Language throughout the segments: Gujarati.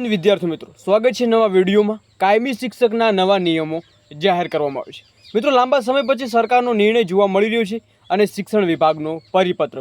હિન્દ વિદ્યાર્થી મિત્રો. સ્વાગત છે નવા વિડીયોમાં. કાયમી શિક્ષકના નવા નિયમો જાહેર કરવામાં આવે છે મિત્રો, લાંબા સમય પછી સરકારનો નિર્ણય જોવા મળી રહ્યો છે અને શિક્ષણ વિભાગનો પરિપત્ર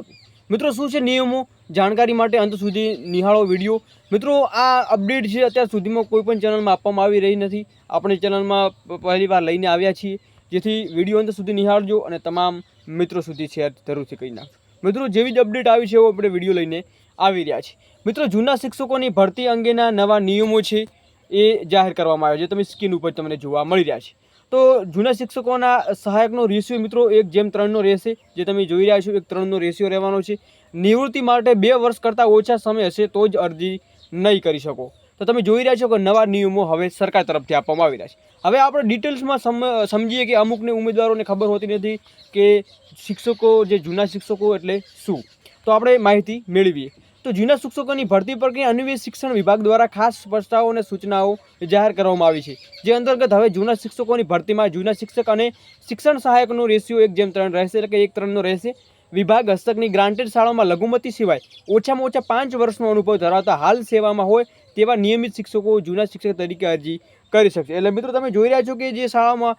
મિત્રો, શું છે નિયમો? જાણકારી માટે અંત સુધી નિહાળો વીડિયો. મિત્રો, આ અપડેટ છે અત્યાર સુધીમાં કોઈ પણ ચેનલમાં આપવામાં આવી રહી નથી. આપણે ચેનલમાં પહેલી વાર લઈને આવ્યા છીએ. જેથી વીડિયો અંત સુધી નિહાળજો અને તમામ મિત્રો સુધી શેર જરૂરથી કરી નાખજો. મિત્રો, જેવી જ અપડેટ આવી છે, એવો આપણે વીડિયો લઈને આવી રહ્યા છે. મિત્રો, જૂના શિક્ષકોની ભરતી અંગેના નવા નિયમો છે એ જાહેર કરવામાં આવ્યા છે. તમે સ્કીન ઉપર તમને જોવા મળી રહ્યા છે. તો જૂના શિક્ષકોના સહાયકનો રેશિયો, મિત્રો, એક જેમ ત્રણનો રહેશે. જે તમે જોઈ રહ્યા છો, એક ત્રણનો રેશિયો રહેવાનો છે. નિવૃત્તિ માટે બે વર્ષ કરતાં ઓછા સમય હશે તો જ અરજી નહીં કરી શકો. તો તમે જોઈ રહ્યા છો કે નવા નિયમો હવે સરકાર તરફથી આપવામાં આવી રહ્યા છે. હવે આપણે ડિટેલ્સમાં સમ, સમજીએ કે અમુકને ઉમેદવારોને ખબર હોતી નથી કે શિક્ષકો, જે જૂના શિક્ષકો એટલે શું? તો આપણે માહિતી મેળવીએ. તો જૂના શિક્ષકોની ભરતી પ્રક્રિયા અન્વયે શિક્ષણ વિભાગ દ્વારા ખાસ સ્પષ્ટતાઓ અને સૂચનાઓ જાહેર કરવામાં આવી છે, જે અંતર્ગત હવે જૂના શિક્ષકોની ભરતીમાં જૂના શિક્ષક અને શિક્ષણ સહાયકનો રેશિયો એક જેમ ત્રણ રહેશે એટલે કે એક ત્રણનો રહેશે. વિભાગ હસ્તકની ગ્રાન્ટેડ શાળાઓમાં લઘુમતી સિવાય ઓછામાં ઓછા પાંચ વર્ષનો અનુભવ ધરાવતા હાલ સેવામાં હોય તેવા નિયમિત શિક્ષકો, જૂના શિક્ષક તરીકે અરજી કરી શકશે. એટલે મિત્રો તમે જોઈ રહ્યા છો કે જે શાળામાં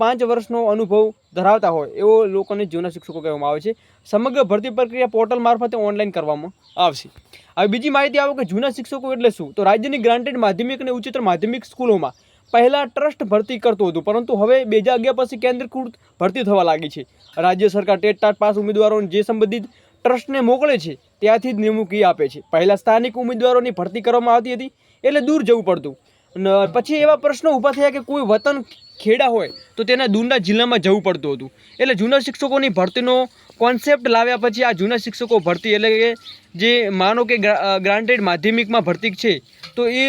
પાંચ વર્ષનો અનુભવ ધરાવતા હોય, એવો લોકોને જૂના શિક્ષકો કહેવામાં આવે છે. સમગ્ર ભરતી પ્રક્રિયા પોર્ટલ મારફતે ઓનલાઈન કરવામાં આવશે. હવે બીજી માહિતી આવો કે જૂના શિક્ષકો એટલે શું? તો રાજ્યની ગ્રાન્ટેડ માધ્યમિક અને ઉચ્ચતર માધ્યમિક સ્કૂલોમાં પહેલાં ટ્રસ્ટ ભરતી કરતું હતું, પરંતુ હવે બે હજાર અગિયાર પછી કેન્દ્રકૃત ભરતી થવા લાગી છે. રાજ્ય સરકાર ટેટ ટાટ પાસ ઉમેદવારોને જે સંબંધિત ટ્રસ્ટને મોકલે છે, ત્યાંથી જ નિમણૂકી આપે છે. પહેલાં સ્થાનિક ઉમેદવારોની ભરતી કરવામાં આવતી હતી, એટલે દૂર જવું પડતું. પછી એવા પ્રશ્નો ઊભા થયા કે કોઈ વતન ખેડા હોય, તો તેના દૂરના જિલ્લામાં જવું પડતું હતું. એટલે જૂના શિક્ષકોની ભરતીનો કોન્સેપ્ટ લાવ્યા પછી આ જૂના શિક્ષકો ભરતી એટલે કે જે માનો કે ગ્રાન્ટેડ માધ્યમિકમાં ભરતી છે, તો એ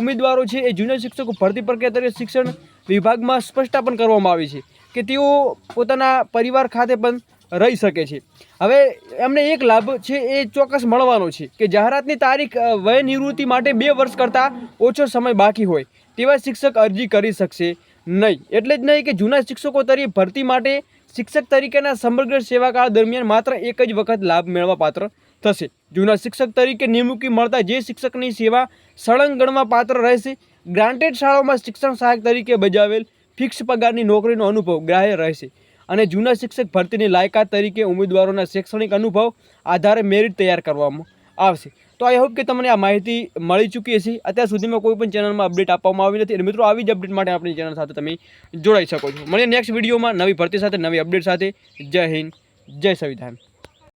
ઉમેદવારો છે એ જૂના શિક્ષકો ભરતી પ્રક્રિયા તરીકે શિક્ષણ વિભાગમાં સ્પષ્ટતા કરવામાં આવી છે કે તેઓ પોતાના પરિવાર ખાતે પણ રહી શકે છે. હવે એમને એક લાભ છે એ ચોક્કસ મળવાનો છે કે જાહેરાતની તારીખ વયનિવૃત્તિ વય નિવૃત્તિ માટે બે વર્ષ કરતાં ઓછો સમય બાકી હોય તેવા શિક્ષક અરજી કરી શકશે નહીં. એટલે જ નહીં કે જૂના શિક્ષકો તરીકે ભરતી માટે શિક્ષક તરીકેના સમગ્ર સેવાકાળ દરમિયાન માત્ર એક જ વખત લાભ મેળવવા પાત્ર થશે. જૂના શિક્ષક તરીકે નિમણૂકી મળતા જે શિક્ષકની સેવા સળંગ ગણવા પાત્ર રહેશે. ગ્રાન્ટેડ શાળાઓમાં શિક્ષણ સહાયક તરીકે બજાવેલ ફિક્સ પગારની નોકરીનો અનુભવ ગ્રાહ્ય રહેશે. અને જૂના શિક્ષક ભરતીની લાયકાત તરીકે ઉમેદવારોના શૈક્ષણિક અનુભવ આધારે મેરિટ તૈયાર કરવામાં આવશે. તો આઈ હોપ કે તમને આ માહિતી મળી ચૂકી હશે. અત્યાર સુધીમાં કોઈ પણ ચેનલમાં અપડેટ આપવામાં આવી નથી. અને મિત્રો, આવી જ અપડેટ માટે આપણી ચેનલ સાથે તમે જોડાઈ શકો છો. મળીએ નેક્સ્ટ વિડીયોમાં નવી ભરતી સાથે, નવી અપડેટ સાથે. જય હિન્દ, જય સંવિધાન.